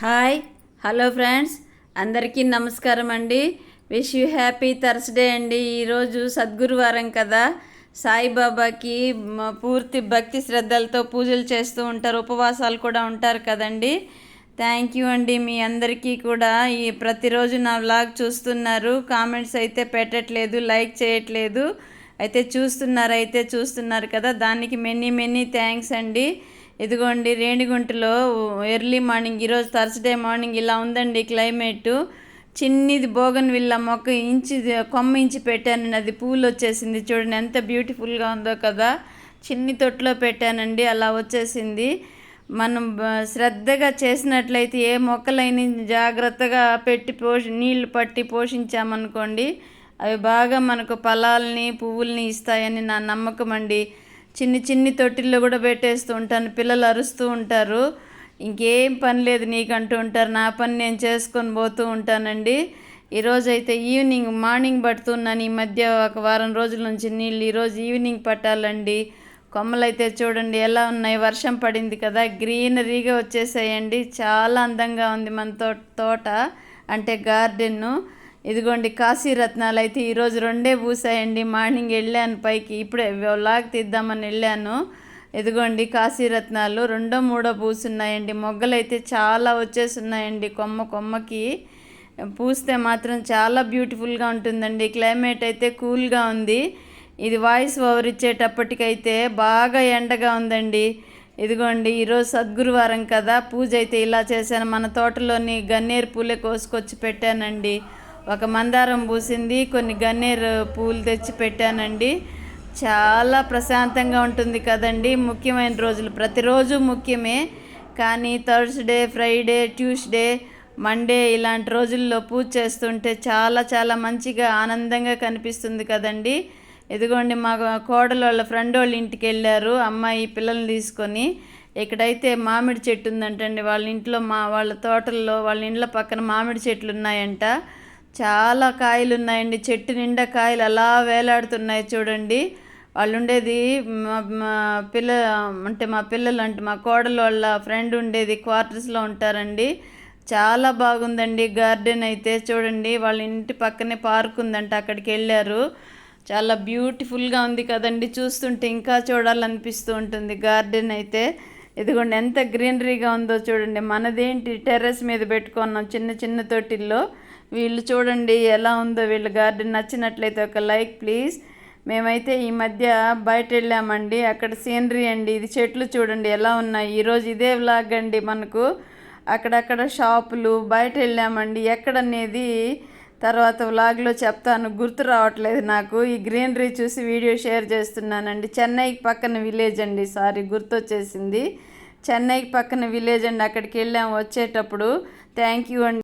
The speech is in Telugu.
Hi hello friends. అందరికీ నమస్కారం అండి. విష్ యూ హ్యాపీ థర్స్డే అండి. ఈరోజు సద్గురువారం కదా. సాయిబాబాకి పూర్తి భక్తి శ్రద్ధలతో పూజలు చేస్తూ ఉంటారు. ఉపవాసాలు కూడా ఉంటారు కదండి. థ్యాంక్ యూ అండి మీ అందరికీ కూడా. ఈ ప్రతిరోజు నా వ్లాగ్ చూస్తున్నారు. కామెంట్స్ అయితే పెట్టట్లేదు లైక్ చేయట్లేదు. అయితే చూస్తున్నారు అయితే చూస్తున్నారు కదా. దానికి మెనీ మెనీ థ్యాంక్స్ అండి. ఇదిగోండి రేణిగుంటలో ఎర్లీ మార్నింగ్ ఈరోజు థర్స్డే మార్నింగ్ ఇలా ఉందండి క్లైమేటు. చిన్నిది బోగన్ విల్ల మొక్క ఇంచి కొమ్మ ఇంచి పెట్టానండి. అది పూలు వచ్చేసింది. చూడండి ఎంత బ్యూటిఫుల్గా ఉందో కదా. చిన్ని తొట్టులో పెట్టానండి అలా వచ్చేసింది. మనం శ్రద్ధగా చేసినట్లయితే ఏ మొక్కలైనా జాగ్రత్తగా పెట్టి పోషి నీళ్ళు పట్టి పోషించామనుకోండి అవి బాగా మనకు ఫలాల్ని పువ్వుల్ని ఇస్తాయని నా నమ్మకం అండి. చిన్ని చిన్ని తొట్టిల్లో కూడా పెట్టేస్తూ ఉంటాను. పిల్లలు అరుస్తూ ఉంటారు. ఇంకేం పని లేదు నీకంటూ ఉంటారు. నా పని నేను చేసుకొని పోతూ ఉంటానండి. ఈరోజు అయితే ఈవినింగ్ మార్నింగ్ పడుతున్నాను. ఈ మధ్య ఒక వారం రోజుల నుంచి నీళ్ళు ఈరోజు ఈవినింగ్ పట్టాలండి. కొమ్మలు అయితే చూడండి ఎలా ఉన్నాయి. వర్షం పడింది కదా. గ్రీనరీగా వచ్చేసాయండి. చాలా అందంగా ఉంది మన తో తోట అంటే గార్డెన్ను ఇదిగోండి కాశీ రత్నాలు అయితే ఈరోజు రెండే పూసాయండి. మార్నింగ్ వెళ్ళాను పైకి ఇప్పుడే వ్లాగ్ తీద్దామని వెళ్ళాను. ఇదిగోండి కాశీ రత్నాలు రెండో మూడో పూసున్నాయండి. మొగ్గలు అయితే చాలా వచ్చేస్తున్నాయండి కొమ్మ కొమ్మకి. పూస్తే మాత్రం చాలా బ్యూటిఫుల్గా ఉంటుందండి. క్లైమేట్ అయితే కూల్గా ఉంది. ఇది వాయిస్ ఓవర్ ఇచ్చేటప్పటికైతే బాగా ఎండగా ఉందండి. ఇదిగోండి ఈరోజు సద్గురువారం కదా. పూజ అయితే ఇలా చేశాను. మన తోటలోని గన్నేరు పూలే కోసుకొచ్చి పెట్టానండి. ఒక మందారం పూసింది కొన్ని గన్నేరు పూలు తెచ్చి పెట్టానండి. చాలా ప్రశాంతంగా ఉంటుంది కదండి ముఖ్యమైన రోజులు. ప్రతిరోజు ముఖ్యమే కానీ థర్స్డే ఫ్రైడే ట్యూస్డే మండే ఇలాంటి రోజుల్లో పూజ చేస్తుంటే చాలా చాలా మంచిగా ఆనందంగా కనిపిస్తుంది కదండి. ఇదిగోండి మా కోడలు వాళ్ళ ఫ్రెండ్ వాళ్ళ ఇంటికి వెళ్ళారు అమ్మాయి పిల్లల్ని తీసుకొని. ఇక్కడైతే మామిడి చెట్టు ఉందంటండి వాళ్ళ ఇంట్లో మా వాళ్ళ తోటల్లో వాళ్ళ ఇంట్లో పక్కన మామిడి చెట్లు ఉన్నాయంట. చాలా కాయలు ఉన్నాయండి చెట్టు నిండా కాయలు అలా వేలాడుతున్నాయి చూడండి. వాళ్ళు ఉండేది మా మా పిల్ల అంటే మా పిల్లలు అంటే మా కోడలు వాళ్ళ ఫ్రెండ్ ఉండేది క్వార్టర్స్లో ఉంటారండి. చాలా బాగుందండి గార్డెన్ అయితే చూడండి. వాళ్ళ ఇంటి పక్కనే పార్క్ ఉందంట అక్కడికి వెళ్ళారు. చాలా బ్యూటిఫుల్గా ఉంది కదండి. చూస్తుంటే ఇంకా చూడాలనిపిస్తూ ఉంటుంది గార్డెన్ అయితే. ఇదిగోండి ఎంత గ్రీనరీగా ఉందో చూడండి. మనదేంటి టెర్రస్ మీద పెట్టుకున్నాం చిన్న చిన్న తొట్టిల్లో. వీళ్ళు చూడండి ఎలా ఉందో వీళ్ళ గార్డెన్ నచ్చినట్లయితే ఒక లైక్ ప్లీజ్. మేమైతే ఈ మధ్య బయట వెళ్ళామండి అక్కడ సీనరీ అండి ఇది చెట్లు చూడండి ఎలా ఉన్నాయి. ఈరోజు ఇదే వ్లాగ్ అండి మనకు. అక్కడక్కడ షాపులు బయట వెళ్ళామండి ఎక్కడనేది తర్వాత వ్లాగ్లో చెప్తాను గుర్తు రావట్లేదు నాకు. ఈ గ్రీనరీ చూసి వీడియో షేర్ చేస్తున్నానండి. చెన్నైకి పక్కన విలేజ్ అండి సారీ గుర్తొచ్చేసింది. చెన్నైకి పక్కన విలేజ్ అండి అక్కడికి వెళ్ళాము వచ్చేటప్పుడు. థ్యాంక్ యూ అండి.